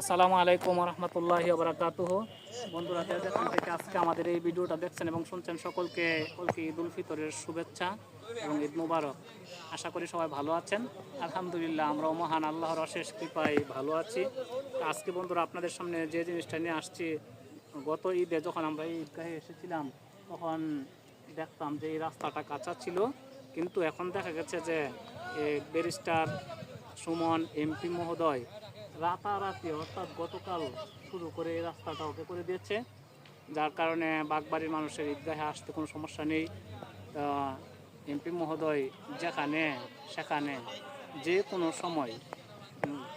আসসালামু আলাইকুম রহমতুল্লাহি বারাকাতুহ বন্ধুরা যেখান থেকে আজকে আমাদের এই ভিডিওটা দেখছেন এবং শুনছেন সকলকে সকলকে ঈদ উল ফিতরের শুভেচ্ছা এবং ঈদ মুবারক। আশা করি সবাই ভালো আছেন। আলহামদুলিল্লাহ, আমরাও মহান আল্লাহর অশেষ কৃপায় ভালো আছি। আজকে বন্ধুরা, আপনাদের সামনে যে জিনিসটা নিয়ে আসছি, গত ঈদে যখন আমরা ঈদগাহে এসেছিলাম, তখন দেখতাম যে এই রাস্তাটা কাঁচা ছিল। কিন্তু এখন দেখা গেছে যে ব্যারিস্টার সুমন, এমপি মহোদয় রাতারাতি অর্থাৎ গতকাল শুরু করে এই রাস্তাটা ওকে করে দিয়েছে। যার কারণে বাগবাড়ির মানুষের ঈদগাহে আসতে কোনো সমস্যা নেই। এমপি মহোদয় যেখানে, সেখানে যে কোনো সময়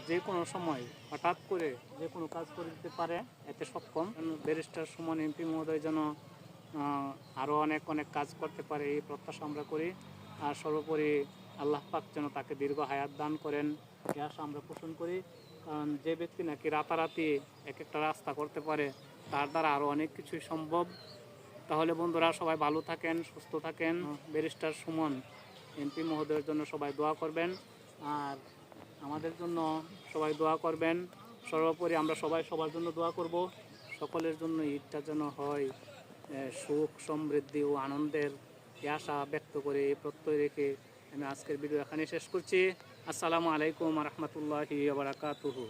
যে কোনো সময় হঠাৎ করে যে কোনো কাজ করে দিতে পারে, এতে সক্ষম। ব্যারিস্টার সুমন এমপি মহোদয় যেন আরও অনেক অনেক কাজ করতে পারে এই প্রত্যাশা আমরা করি। আর সর্বোপরি আল্লাহ পাক যেন তাকে দীর্ঘ হায়াত দান করেন আশা আমরা পোষণ করি। যে ব্যক্তি নাকি রাতারাতি এক একটা রাস্তা করতে পারে, তার দ্বারা আরও অনেক কিছুই সম্ভব। তাহলে বন্ধুরা সবাই ভালো থাকেন, সুস্থ থাকেন। ব্যারিস্টার সুমন, এমপি মহোদয়ের জন্য সবাই দোয়া করবেন। আর আমাদের জন্য সবাই দোয়া করবেন। সর্বোপরি আমরা সবাই সবার জন্য দোয়া করব। সকলের জন্য ঈদটা যেন হয় সুখ, সমৃদ্ধি ও আনন্দের আশা ব্যক্ত করে প্রত্যয় রেখে আমি আজকের ভিডিও এখানে শেষ করছি। আসসালামু আলাইকুম রহমতুল্লাহি বারাকাতুহু।